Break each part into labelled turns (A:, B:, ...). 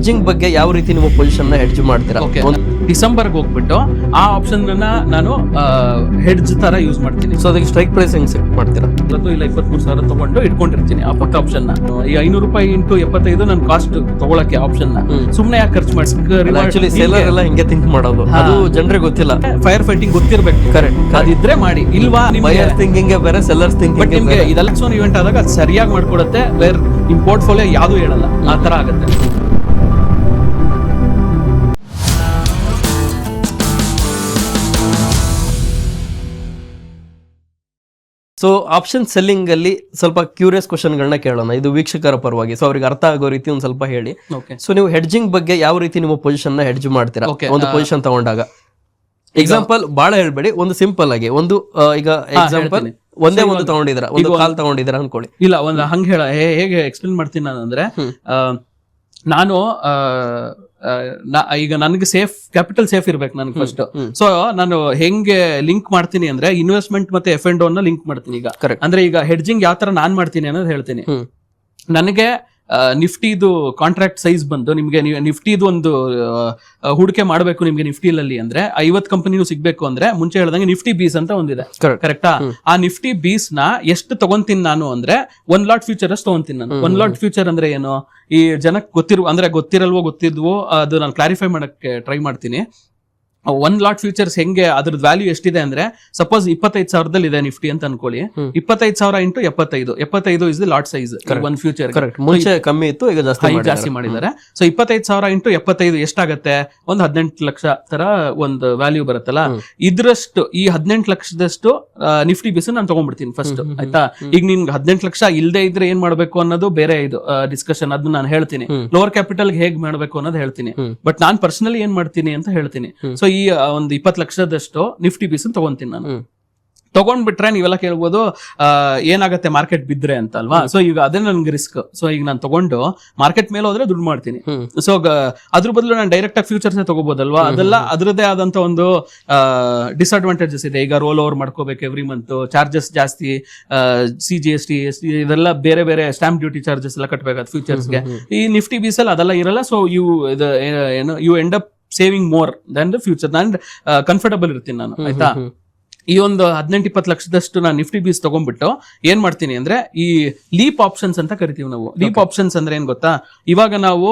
A: Hedging ಬಗ್ಗೆ ಯಾವ ರೀತಿ ನೀವು ಪೊಸಿಷನ್ ಹೆಡ್ಜ್ ಮಾಡ್ತೀರಾ?
B: ಓಕೆ
A: ಒಂದು-
B: ಡಿಸೆಂಬರ್ಗೆ ಹೋಗ್ಬಿಟ್ಟು ಆ ಆಪ್ಷನ್ ನಾನು ಹೆಡ್ಜ್ ತರ ಯೂಸ್ ಮಾಡ್ತೀನಿ.
A: ಸೊ ಅದಕ್ಕೆ ಸ್ಟ್ರೈಕ್ ಪ್ರೈಸ್ ಹೆಂಗ್ ಸೆಟ್ ಮಾಡ್ತೀರಾ?
B: ಇವತ್ತು ಇಲ್ಲ ಇಪ್ಪತ್ಮೂರು ಸಾವಿರ ತಗೊಂಡು ಇಟ್ಕೊಂಡಿರ್ತೀನಿ ಆ ಪಕ್ಕ ಆಪ್ಷನ್ನ. ಈ ಐನೂರು ರೂಪಾಯಿ ಇಂಟು ಎಪ್ಪತ್ತೈದು ನನ್ನ ಕಾಸ್ಟ್ ತಗೊಳಕ್ಕೆ ಆಪ್ಷನ್ನ.
A: ಹ್ಮ್.
B: ಸುಮ್ನೆ ಯಾಕೆ ಖರ್ಚು
A: ಆಕ್ಚುಲಿ ಸೇಲರ್ ಎಲ್ಲ ಹಿಂಗೆ ಥಿಂಕ್ ಮಾಡೋದು. ಅದು ಜನರಿಗೆ ಗೊತ್ತಿಲ್ಲ.
B: ಫೈರ್ ಫೈಟಿಂಗ್ ಗೊತ್ತಿರ್ಬೇಕು.
A: Correct.
B: ಅದಿದ್ರೆ ಮಾಡಿ. ಇಲ್ವಾ
A: ಬಯರ್ಸ್ ಥಿಂಕಿಂಗ್ ಬೇರೆ ಸೆಲ್ಲರ್ಸ್
B: ಬಟ್
A: ಥಿಂಕಿಂಗ್
B: ನಿಮ್ಗೆ ಇದೆಲ್ಲ ಇವೆಂಟ್ ಆದಾಗ ಅದು ಸರಿಯಾಗಿ ಮಾಡ್ಕೊಡುತ್ತೆ. ವೇರ್ ನಿಮ್ಮ ಪೋರ್ಟ್ಫೋಲಿಯೋ ಯಾವ್ದು ಹೇಳಲ್ಲ. ಆ ತರ ಆಗುತ್ತೆ.
A: ಸೊ ಆಪ್ಷನ್ ಸೆಲ್ಲಿಂಗ್ ಅಲ್ಲಿ ಸ್ವಲ್ಪ ಕ್ಯೂರಿಯಸ್ ಗಳನ್ನ ಕೇಳೋಣ. ಇದು ವೀಕ್ಷಕರ ಪರವಾಗಿ. ಸೊ ಅವ್ರಿಗೆ ಅರ್ಥ ಆಗೋ ರೀತಿ ಒಂದ್ ಸ್ವಲ್ಪ ಹೇಳಿ. ಸೊ ನೀವು ಹೆಡ್ಜಿಂಗ್ ಬಗ್ಗೆ ಯಾವ ರೀತಿ ನಿಮ್ಮ ಪೊಸಿಷನ್ನ ಹೆಡ್ಜ್ ಮಾಡ್ತೀರಾ? ಒಂದು ಪೊಸಿಷನ್ ತಗೊಂಡಾಗ. ಎಕ್ಸಾಂಪಲ್ ಬಹಳ ಹೇಳ್ಬೇಡಿ. ಒಂದು ಸಿಂಪಲ್ ಆಗಿ. ಒಂದು ಈಗ ಎಕ್ಸಾಂಪಲ್ ಒಂದೇ ಒಂದು ತಗೊಂಡಿದ್ರ ಒಂದು ಕಾಲ್ ತಗೊಂಡಿದ್ರ ಅನ್ಕೊಳ್ಳಿ.
B: ಇಲ್ಲ ಒಂದು ಹಂಗ ಹೇಳ. ಹೇಗೆ ಎಕ್ಸ್ಪ್ಲೇನ್ ಮಾಡ್ತೀನಿ ನಾನು ಅಂದ್ರೆ ನಾನು ಈಗ ನನಗೆ ಸೇಫ್ ಕ್ಯಾಪಿಟಲ್ ಸೇಫ್ ಇರ್ಬೇಕು ನನಗೆ ಫಸ್ಟ್. ಸೊ ನಾನು ಹೆಂಗೆ ಲಿಂಕ್ ಮಾಡ್ತೀನಿ ಅಂದ್ರೆ ಇನ್ವೆಸ್ಟ್ಮೆಂಟ್ ಮತ್ತೆ ಎಫ್ ಅಂಡ್ನ ಲಿಂಕ್ ಮಾಡ್ತೀನಿ ಈಗ. ಅಂದ್ರೆ ಈಗ ಹೆಡ್ಜಿಂಗ್ ಯಾವ ತರ ನಾನ್ ಮಾಡ್ತೀನಿ ಅನ್ನೋದು ಹೇಳ್ತೀನಿ. ನನಗೆ ನಿಫ್ಟಿದು ಕಾಂಟ್ರಾಕ್ಟ್ ಸೈಜ್ ಬಂದು ನಿಮಗೆ ನಿಫ್ಟಿದು ಒಂದು ಹೂಡಿಕೆ ಮಾಡಬೇಕು ನಿಮಗೆ ನಿಫ್ಟಿಲಲ್ಲಿ ಅಂದ್ರೆ ಐವತ್ ಕಂಪನಿನೂ ಸಿಗ್ಬೇಕು ಅಂದ್ರೆ ಮುಂಚೆ ಹೇಳ್ದಂಗೆ ನಿಫ್ಟಿ ಬೀಸ್ ಅಂತ ಒಂದಿದೆ. ಕರೆಕ್ಟಾ ಆ? ನಿಫ್ಟಿ ಬೀಸ್ನ ಎಷ್ಟು ತಗೊಂತೀನಿ ನಾನು ಅಂದ್ರೆ ಒನ್ ಲಾಟ್ ಫ್ಯೂಚರ್ ಅಷ್ಟು ತಗೊಂತೀನಿ ನಾನು. ಒನ್ ಲಾಟ್ ಫ್ಯೂಚರ್ ಅಂದ್ರೆ ಏನು? ಈ ಜನಕ್ಕೆ ಗೊತ್ತಿರುವ ಅಂದ್ರೆ ಗೊತ್ತಿರಲ್ವೋ ಗೊತ್ತಿದ್ವೋ ಅದು ನಾನು ಕ್ಲಾರಿಫೈ ಮಾಡಕ್ಕೆ ಟ್ರೈ ಮಾಡ್ತೀನಿ. ಒನ್ ಲಾಟ್ ಫ್ಯೂಚರ್ಸ್ ಹೆಂಗೆ ಅದ್ರದ್ದು ವ್ಯಾಲ್ಯೂ ಎಷ್ಟಿದೆ ಅಂದ್ರೆ ಸಪೋಸ್ ಇಪ್ಪತ್ತೈದು ಸಾವಿರದಲ್ಲಿ ಇದೆ ನಿಫ್ಟಿ ಅಂತ ಅನ್ಕೊಳ್ಳಿ. ಇಪ್ಪತ್ತೈದು ಸಾವಿರ ಇಂಟು ಎಪ್ಪತ್ತೈದು. ಎಪ್ಪತ್ತೈದು is the lot size one future
A: ಮುಂಚೆ ಕಮ್ಮಿ ಇತ್ತು ಈಗ ಜಾಸ್ತಿ ಮಾಡಿದ್ದಾರೆ.
B: ಜಾಸ್ತಿ ಮಾಡಿದ್ದಾರೆ. ಸೊ ಇಪ್ಪತ್ತೈದು ಸಾವಿರ ಇಂಟು ಎಪ್ಪತ್ತೈದು ಎಷ್ಟಾಗತ್ತೆ? ಒಂದು ಹದಿನೆಂಟು ಲಕ್ಷ ತರ ಒಂದು ವ್ಯಾಲ್ಯೂ ಬರುತ್ತಲ್ಲ. ಇದ್ರಷ್ಟು ಈ ಹದಿನೆಂಟು ಲಕ್ಷದಷ್ಟು ನಿಫ್ಟಿ ಬಿಸಿ ನಾನು ತಗೊಂಡ್ಬಿಡ್ತೀನಿ ಫಸ್ಟ್ ಆಯ್ತಾ? ಈಗ ನಿನ್ಗೆ ಹದಿನೆಂಟು ಲಕ್ಷ ಇಲ್ಲದೆ ಇದ್ರೆ ಏನ್ ಮಾಡ್ಬೇಕು ಅನ್ನೋದು ಬೇರೆ ಇದು ಡಿಸ್ಕಷನ್ ಅದನ್ನ ನಾನು ಹೇಳ್ತೀನಿ. ಲೋವರ್ ಕ್ಯಾಪಿಟಲ್ ಹೇಗ್ ಮಾಡ್ಬೇಕು ಅನ್ನೋದು ಹೇಳ್ತೀನಿ. ಬಟ್ ನಾನ್ ಪರ್ಸನಲಿ ಏನ್ ಮಾಡ್ತೀನಿ ಅಂತ ಹೇಳ್ತೀನಿ. ಸೊ ಈ ಒಂದು ಇಪ್ಪತ್ತು ಲಕ್ಷದಷ್ಟು ನಿಫ್ಟಿ ಬೀಸ್ ತಗೊಂತೀನಿ ನಾನು. ತಗೊಂಡ್ಬಿಟ್ರೆ ನೀವೆಲ್ಲ ಕೇಳ್ಬೋದು ಏನಾಗತ್ತೆ ಮಾರ್ಕೆಟ್ ಬಿದ್ರೆ ಅಂತ ಅಲ್ವಾ? ಸೊ ಈಗ ಅದೇ ನನ್ಗೆ ರಿಸ್ಕ್ ಸೊ ಈಗ ನಾನು ತಗೊಂಡು ಮಾರ್ಕೆಟ್ ಮೇಲೆ ಹೋದ್ರೆ ದುಡ್ಡು ಮಾಡ್ತೀನಿ. ಸೊ ಅದ್ರ ಬದಲು ನಾನು ಡೈರೆಕ್ಟ್ ಆಗಿ ಫ್ಯೂಚರ್ಸ್ ತಗೋಬಹುದಲ್ವಾ ಅದೆಲ್ಲ ಅದರದೇ ಆದಂತ ಒಂದು ಡಿಸ್ಅಡ್ವಾಂಟೇಜಸ್ ಇದೆ. ಈಗ ರೋಲ್ ಓವರ್ ಮಾಡ್ಕೋಬೇಕು ಎವ್ರಿ ಮಂತ್ ಚಾರ್ಜಸ್ ಜಾಸ್ತಿ C G S T S T ಇದೆಲ್ಲ ಬೇರೆ ಬೇರೆ ಸ್ಟಾಂಪ್ ಡ್ಯೂಟಿ ಚಾರ್ಜಸ್ ಎಲ್ಲ ಫ್ಯೂಚರ್ಸ್ ಫ್ಯೂಚರ್ಸ್ಗೆ ಈ ನಿಫ್ಟಿ ಬೀಸಲ್ಲಿ ಅಲ್ಲಿ ಅದೆಲ್ಲ ಇರಲ್ಲ. ಸೊ ಯು ಏನು you end up saving more than the future ನಾನು ಕಂಫರ್ಟಬಲ್ ಇರ್ತೀನಿ ನಾನು ಆಯ್ತಾ. ಈ ಒಂದು ಹದಿನೆಂಟು ಇಪ್ಪತ್ತು ಲಕ್ಷದಷ್ಟು ನಾನು ನಿಫ್ಟಿ ಬೀಸ್ ತಗೊಂಡ್ಬಿಟ್ಟು ಏನ್ ಮಾಡ್ತೀನಿ ಅಂದ್ರೆ ಈ ಲೀಪ್ ಆಪ್ಷನ್ಸ್ ಅಂತ ಕರಿತೀವಿ ನಾವು. ಲೀಪ್ ಆಪ್ಷನ್ಸ್ ಅಂದ್ರೆ ಏನ್ ಗೊತ್ತಾ? ಇವಾಗ ನಾವು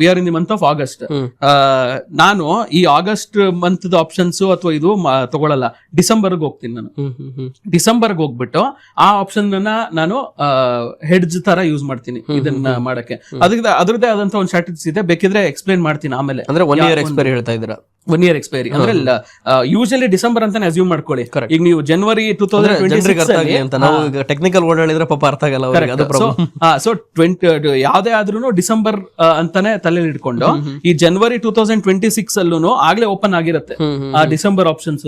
B: we are in the month of August. ನಾನು ಈ ಆಗಸ್ಟ್ ಮಂತ್ ಆಪ್ಷನ್ಸ್ ಅಥವಾ ಇದು ತಗೊಳ್ಳಲ್ಲ ತಗೊಳಲ್ಲ. ಡಿಸೆಂಬರ್ಗೆ ಹೋಗ್ತೀನಿ ನಾನು.
A: ಡಿಸೆಂಬರ್.
B: ಡಿಸೆಂಬರ್ಗೆ ಹೋಗ್ಬಿಟ್ಟು ಆ ಆಪ್ಷನ್ ನಾನು ಹೆಡ್ಜ್ ತರ ಯೂಸ್ ಮಾಡ್ತೀನಿ ಇದನ್ನ ಮಾಡಕ್ಕೆ. ಅದಕ್ಕೆ ಅದ್ರದ್ದೇ ಆದಂತ ಒಂದು ಸ್ಟ್ರಾಟಜಿ ಇದೆ. ಬೇಕಿದ್ರೆ ಎಕ್ಸ್ಪ್ಲೇನ್ ಮಾಡ್ತೀನಿ ಆಮೇಲೆ.
A: ಅಂದ್ರೆ ಒನ್ ಇಯರ್
B: ಎಕ್ಸ್ಪೈರ್
A: ಎಕ್ಸ್ಪೈರಿ ಹೇಳ್ತಾ ಇದ್ದೀರಾ?
B: ಒನ್ ಇಯರ್ ಎಕ್ಸ್ಪೈರಿ ಅಂದ್ರೆ ಯೂಶಲಿ ಡಿಸೆಂಬರ್ ಅಂತಾನೆ ಅಸ್ಯೂಮ್ ಮಾಡ್ಕೊಳ್ಳಿ. ಈಗ ನೀವು ಜನವರಿ ಟೂ ತೌಸಂಡ್
A: ನಾವು ಟೆಕ್ನಿಕಲ್ ವರ್ಡ್ ಹೇಳಿದ್ರೆ ಪಾಪ ಅರ್ಥ ಆಗಲ್ಲ
B: ಸೊ ಟ್ವೆಂಟಿ ಯಾವ್ದೇ ಆದ್ರೂ ಡಿಸೆಂಬರ್ ಅಂತಾನೆ ತಲೆ ಇಟ್ಕೊಂಡು ಈ January two thousand twenty six ಅಲ್ಲೂ ಆಗ್ಲೇ ಓಪನ್ ಆಗಿರುತ್ತೆ. ಆ ಡಿಸೆಂಬರ್ ಆಪ್ಷನ್ಸ್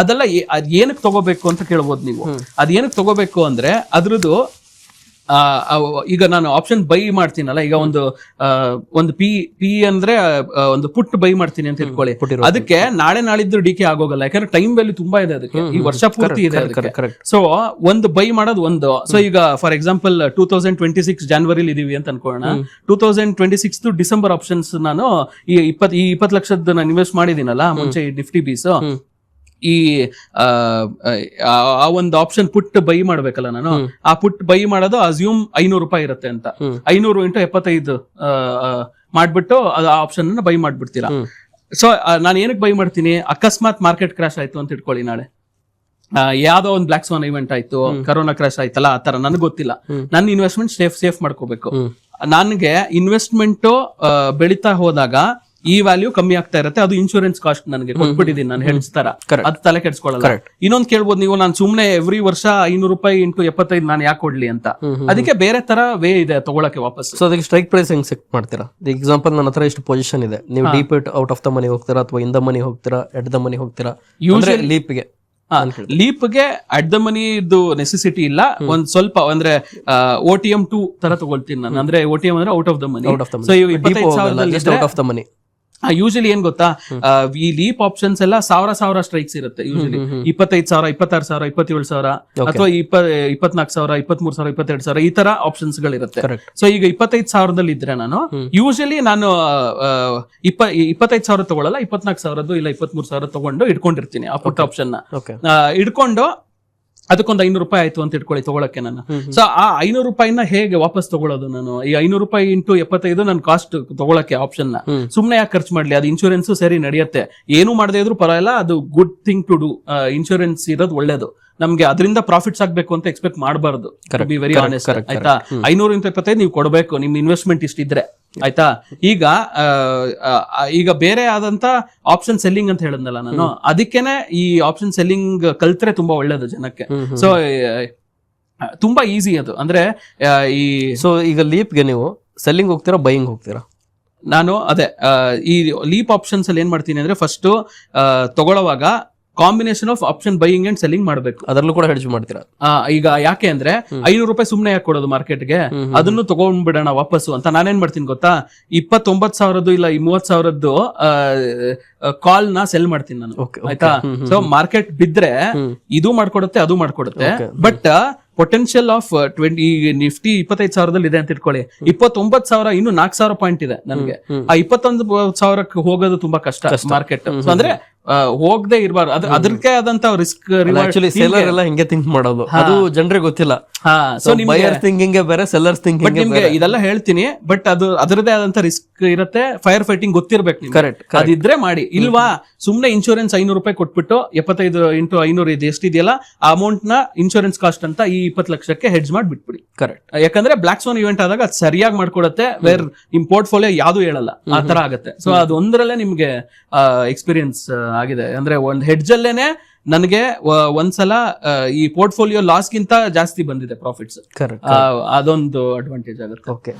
B: ಅದೆಲ್ಲ ಏನಕ್ಕೆ ತಗೋಬೇಕು ಅಂತ ಕೇಳ್ಬೋದು ನೀವು. ಅದ್ ಏನಕ್ಕೆ ತಗೋಬೇಕು ಅಂದ್ರೆ ಅದ್ರದ್ದು ಈಗ ನಾನು ಆಪ್ಷನ್ ಬೈ ಮಾಡ್ತೀನಲ್ಲ ಈಗ ಒಂದು ಒಂದು ಪಿ ಪಿ ಅಂದ್ರೆ ಒಂದು ಪುಟ್ ಬೈ ಮಾಡ್ತೀನಿ ಅಂತ ಇಟ್ಕೊಳ್ಳಿ. ಅದಕ್ಕೆ ನಾಳೆ ನಾಳಿದ್ದು ಡಿ ಕೆ ಆಗೋಗಲ್ಲ ಯಾಕಂದ್ರೆ ಟೈಮ್ ವ್ಯಾಲ್ಯೂ ತುಂಬಾ ಇದೆ ಅದಕ್ಕೆ. ಈ ವರ್ಷ ಪೂರ್ತಿ ಇದೆ ಅದಕ್ಕೆ. ಸೊ ಒಂದು ಬೈ ಮಾಡೋದು ಒಂದು. ಸೊ ಈಗ for example two thousand twenty six ಜಾನ್ವರಿಲಿ ಇದೀವಿ ಅಂತ ಅನ್ಕೊಳ್ಳೋಣ. Two thousand twenty six December options ನಾನು ಈ ಇಪ್ಪತ್ ಈ ಇಪ್ಪತ್ತು ಲಕ್ಷದ ನಾನು ಇನ್ವೆಸ್ಟ್ ಮಾಡಿದ್ದೀನಲ್ಲ ಮುಂಚೆ ಈ ನಿಫ್ಟಿ ಬೀಸ್ ಈ ಆ, ಒಂದು ಆಪ್ಷನ್ ಪುಟ್ ಬೈ ಮಾಡ್ಬೇಕಲ್ಲ ನಾನು ಆ ಪುಟ್ ಬೈ ಮಾಡೋದು ಅಸ್ಯೂಮ್ ಐನೂರು ರೂಪಾಯಿ ಇರುತ್ತೆ ಅಂತ. ಐನೂರು ಇಂಟು ಎಪ್ಪತ್ತೈದು ಮಾಡ್ಬಿಟ್ಟು ಆ ಆಪ್ಷನ್ ಬೈ ಮಾಡ್ಬಿಡ್ತೀರಾ. ಸೊ ನಾನು ಏನಕ್ಕೆ ಬೈ ಮಾಡ್ತೀನಿ ಅಕಸ್ಮಾತ್ ಮಾರ್ಕೆಟ್ ಕ್ರಾಶ್ ಆಯ್ತು ಅಂತ ಇಟ್ಕೊಳ್ಳಿ ನಾಳೆ ಆ, ಯಾವ್ದೋ ಒಂದು ಬ್ಲಾಕ್ ಸ್ವಾನ್ ಇವೆಂಟ್ ಆಯ್ತು ಕರೋನಾ ಕ್ರಾಶ್ ಆಯ್ತಲ್ಲ ಆ ತರ ನನಗೆ ಗೊತ್ತಿಲ್ಲ. ನನ್ನ ಇನ್ವೆಸ್ಟ್ಮೆಂಟ್ ಸೇಫ್ ಸೇಫ್ ಮಾಡ್ಕೋಬೇಕು. ನನಗೆ ಇನ್ವೆಸ್ಟ್ಮೆಂಟ್ ಬೆಳೀತಾ ಹೋದಾಗ ಈ ವ್ಯಾಲ್ಯೂ ಕಮ್ಮಿ ಆಗ್ತಾ ಇರುತ್ತೆ. ಅದು ಇನ್ಶೂರೆನ್ಸ್ ಕಾಸ್ಟ್ ನನಗೆ ಕೊಟ್ಬಿಟ್ಟಿದ್ದೀನಿ ನಾನು
A: Correct.
B: ಅದು ತಲೆ ಕೆಡ್ಸ್ಕೊಳ್ಳಲ್ಲ. ಇನ್ನೊಂದು ಕೇಳ್ಬೋದು ನೀವು ನಾನು ಸುಮ್ನೆ ಎವ್ರಿ ವರ್ಷ ಐನೂರು ರೂಪಾಯಿ ಇಂಟು ಎಪ್ಪತ್ತೈದು ನಾನು ಯಾಕೆ ಕೊಡ್ಲಿ ಅಂತ. ಅದಕ್ಕೆ ಬೇರೆ ತರ ವೇ ಇದೆ ತಗೊಳಕ್ಕೆ ವಾಪಸ್.
A: ಸೊ ಅದಕ್ಕೆ ಸ್ಟ್ರೈಕ್ ಪ್ರೈಸ್ ಹೆಂಗ್ ಸೆಟ್ ಮಾಡ್ತೀರಾ? ಎಕ್ಸಾಂಪಲ್ ನನ್ನ ಹತ್ರ ಇಷ್ಟು ಪೊಸಿಷನ್ ಇದೆ. ನೀವು deep it out of the money ಹೋಗ್ತೀರಾ ಅಥವಾ ಇಂದ ಮನಿ ಹೋಗ್ತೀರಾ ಎಟ್ ದ ಮನಿ ಹೋಗ್ತೀರಾ? ಅಂದ್ರೆ ಲೀಪ್ಗೆ
B: ಲೀಪ್ಗೆ ಅಟ್ ದ ಮನಿ ಇದು ನೆಸೆಸಿಟಿ ಇಲ್ಲ. ಒಂದ್ ಸ್ವಲ್ಪ ಅಂದ್ರೆ ಓ ಟಿ ಎಂ ಟೂ ತರ ತಗೊಳ್ತೀನಿ ನಾನು. ಅಂದ್ರೆ ಓ ಟಿ ಎಂ ಅಂದ್ರೆ out of the money
A: out of the money
B: usually ಏನ್ ಗೊತ್ತಾ? ಈ ಲೀಪ್ ಆಪ್ಷನ್ಸ್ ಎಲ್ಲ ಸಾವಿರ ಸಾವಿರ ಸ್ಟ್ರೈಕ್ಸ್ ಇರುತ್ತೆ ಯೂಶಲಿ ಇಪ್ಪತ್ತೈದು ಸಾವಿರ ಇಪ್ಪತ್ತಾರು ಸಾವಿರ ಇಪ್ಪತ್ತೇಳು ಸಾವಿರ ಅಥವಾ ಇಪ್ಪ ಇಪ್ಪತ್ನಾಲ್ಕು ಸಾವಿರ ಇಪ್ಪತ್ಮೂರು ಸಾವಿರ ಇಪ್ಪತ್ತೆರಡು ಸಾವಿರ ಈ ತರ ಆಪ್ಷನ್ಸ್ ಗಳಿರುತ್ತೆ. ಸೊ ಈಗ ಇಪ್ಪತ್ತೈದು ಸಾವಿರದಲ್ಲಿ ಇದ್ರೆ ನಾನು ಯೂಶಲಿ ನಾನು ಇಪ್ಪ ಇಪ್ಪತ್ತೈದು ಸಾವಿರ ತಗೊಳ್ಳಲ್ಲ ಇಪ್ಪತ್ನಾಲ್ಕು ಸಾವಿರದ್ದು ಇಲ್ಲ ಇಪ್ಪತ್ಮೂರು ಸಾವಿರ ತಗೊಂಡು ಇಟ್ಕೊಂಡಿರ್ತೀನಿ ಆ ಪುಟ್ ಆಪ್ಷನ್ನ. ಇಟ್ಕೊಂಡು ಅದಕ್ಕೊಂದು ಐನೂರು ರೂಪಾಯಿ ಆಯ್ತು ಅಂತ ಇಟ್ಕೊಳ್ಳಿ ತಗೊಳಕ್ಕೆ ನಾನು. ಸೊ ಆ ಐನೂರು ರೂಪಾಯಿನ ಹೇಗೆ ವಾಪಸ್ ತಗೊಳ್ಳೋದು ನಾನು? ಈ ಐನೂರು ರೂಪಾಯಿ ಇಂಟು ಎಪ್ಪತ್ತೈದು ನನ್ನ ಕಾಸ್ಟ್ ತಗೊಳಕ್ಕೆ ಆಪ್ಷನ್ನ.
A: ಸುಮ್ಮನೆ
B: ಸುಮ್ನೆ ಯಾಕೆ ಖರ್ಚು ಮಾಡ್ಲಿ? ಅದು ಇನ್ಶೂರೆನ್ಸ್ ಸರಿ ನಡೆಯುತ್ತೆ. ಏನು ಮಾಡದೇ ಇದ್ರು ಪರವಾಗಿಲ್ಲ ಅದು good thing to do insurance ಇರೋದು ಒಳ್ಳೇದು. ನಮ್ಗೆ ಅದರಿಂದ ಪ್ರಾಫಿಟ್ಸ್ ಆಗ್ಬೇಕು ಅಂತ ಎಕ್ಸ್ಪೆಕ್ಟ್ ಮಾಡಬಾರ್ದು ಬಿ ವೆರಿ ಆನೆಸ್ಟ್ ಆಯ್ತಾ? ಐನೂರು ಇಂಟು ಎಪ್ಪತ್ತೈದು ನೀವು ಕೊಡಬೇಕು ನಿಮ್ ಇನ್ವೆಸ್ಟ್ಮೆಂಟ್ ಇಷ್ಟಿದ್ರೆ. ಆಯ್ತಾ? ಈಗ ಈಗ ಬೇರೆ ಆದಂತ ಆಪ್ಷನ್ ಸೆಲ್ಲಿಂಗ್ ಅಂತ ಹೇಳಿದ್ನಲ್ಲ ನಾನು. ಅದಕ್ಕೇನೆ ಈ ಆಪ್ಷನ್ ಸೆಲ್ಲಿಂಗ್ ಕಲ್ತ್ರೆ ತುಂಬಾ ಒಳ್ಳೇದು ಜನಕ್ಕೆ. ಸೊ ತುಂಬಾ ಈಸಿ ಅದು. ಅಂದ್ರೆ ಈ
A: ಸೊ ಈಗ ಲೀಪ್ಗೆ ನೀವು ಸೆಲ್ಲಿಂಗ್ ಹೋಗ್ತೀರಾ ಬೈಯಿಂಗ್ ಹೋಗ್ತೀರಾ?
B: ನಾನು ಅದೇ ಈ ಲೀಪ್ ಆಪ್ಷನ್ಸ್ ಅಲ್ಲಿ ಏನ್ ಮಾಡ್ತೀನಿ ಅಂದ್ರೆ first ತಗೊಳ್ಳೋವಾಗ combination of option buying and selling ಮಾಡಬೇಕು.
A: ಅದರಲ್ಲೂ ಕೂಡ ಹೆಡ್ಜ್ ಮಾಡ್ತೀರಾ?
B: ಈಗ ಯಾಕೆ ಅಂದ್ರೆ ಐನೂರು ರೂಪಾಯಿ ಸುಮ್ನೆ ಯಾಕೆ ಕೊಡೋದು ಮಾರ್ಕೆಟ್ಗೆ? ಅದನ್ನು ತಗೊಂಡ್ಬಿಡೋಣ ವಾಪಸ್ಸು ಅಂತ ನಾನೇನ್ ಮಾಡ್ತೀನಿ ಗೊತ್ತಾ? ಇಪ್ಪತ್ತೊಂಬತ್ ಸಾವಿರದ್ದು ಇಲ್ಲ ಈ ಮೂವತ್ ಸಾವಿರದ್ದು ಕಾಲ್ನ ಸೆಲ್ ಮಾಡ್ತೀನಿ ನಾನು. ಆಯ್ತಾ? ಸೊ ಮಾರ್ಕೆಟ್ ಬಿದ್ರೆ ಇದು ಮಾಡ್ಕೊಡುತ್ತೆ ಅದು ಮಾಡ್ಕೊಡುತ್ತೆ. But potential of twenty Nifty ಇಪ್ಪತ್ತೈದು ಸಾವಿರದಲ್ಲಿ ಇದೆ ಅಂತ ಇಟ್ಕೊಳ್ಳಿ. ಇಪ್ಪತ್ತೊಂಬತ್ ಸಾವಿರ ಇನ್ನು ನಾಲ್ಕು ಸಾವಿರ ಪಾಯಿಂಟ್ ಇದೆ ನನಗೆ. ಆ ಇಪ್ಪತ್ತೊಂದು ಸಾವಿರಕ್ಕೆ ಹೋಗೋದು ತುಂಬಾ ಕಷ್ಟ ಮಾರ್ಕೆಟ್. ಅಂದ್ರೆ ಹೋಗದೆ ಇರಬಾರ್ದು. ಅದ್ರ ಅದಕ್ಕೆ ಆದಂತ ರಿಸ್ಕ್
A: ಆಕ್ಚುಲಿ ಸೆಲ್ಲರ್ ಎಲ್ಲ ಹಿಂಗೆ ಥಿಂಕ್ ಮಾಡೋದು. ಅದು ಜನರಿಗೆ ಗೊತ್ತಿಲ್ಲ.
B: ಹಾ ಸೊ
A: ಬೈಯರ್ ಥಿಂಕಿಂಗ್ ಬೇರೆ ಸೆಲ್ಲರ್ಸ್
B: ಬಟ್
A: ಥಿಂಕಿಂಗ್
B: ನಿಮ್ಗೆ ಇದೆಲ್ಲ ಹೇಳ್ತೀನಿ ಬಟ್ ಅದು ಅದರದೇ ಆದಂತ ರಿಸ್ಕ್ ಇರುತ್ತೆ. ಫೈರ್ ಫೈಟಿಂಗ್ ಗೊತ್ತಿರ್ಬೇಕು
A: ಕರೆಕ್ಟ್
B: ಅದಿದ್ರೆ ಮಾಡಿ. ಇಲ್ವಾ ಸುಮ್ನೆ ಇನ್ಶೂರೆನ್ಸ್ ಐನೂರು ರೂಪಾಯಿ ಕೊಟ್ಬಿಟ್ಟು ಎಪ್ಪತ್ತೈದು ಇಂಟು ಐನೂರು ಇದು ಎಷ್ಟಿದೆಯಲ್ಲ ಆ ಅಮೌಂಟ್ನ ಇನ್ಶೂರೆನ್ಸ್ ಕಾಸ್ಟ್ ಅಂತ ಈ ಇಪ್ಪತ್ತು ಲಕ್ಷಕ್ಕೆ ಹೆಡ್ಜ್ ಮಾಡಿ ಬಿಟ್ಬಿಡಿ
A: ಕರೆಕ್ಟ್
B: ಯಾಕಂದ್ರೆ ಬ್ಲಾಕ್ ಸೋನ್ ಇವೆಂಟ್ ಆದಾಗ ಅದು ಸರಿಯಾಗಿ ಮಾಡ್ಕೊಡತ್ತೆ ವೇರ್ ನಿಮ್ ಪೋರ್ಟ್ಫೋಲಿಯೋ ಯಾವ್ದು ಹೇಳಲ್ಲ ಆ ತರ ಆಗುತ್ತೆ. ಸೊ ಅದು ಒಂದರಲ್ಲೇ ನಿಮ್ಗೆ ಎಕ್ಸ್ಪೀರಿಯನ್ಸ್ ಆಗಿದೆ. ಅಂದ್ರೆ ಒಂದು ಹೆಡ್ಜಲ್ಲೇನೆ ನನಗೆ ಒಂದ್ಸಲ ಈ ಪೋರ್ಟ್ಫೋಲಿಯೋ ಲಾಸ್ ಗಿಂತ ಜಾಸ್ತಿ ಬಂದಿದೆ ಪ್ರಾಫಿಟ್ಸ್ ಅದೊಂದು ಅಡ್ವಾಂಟೇಜ್ ಆಗುತ್ತೆ.
A: ಓಕೆ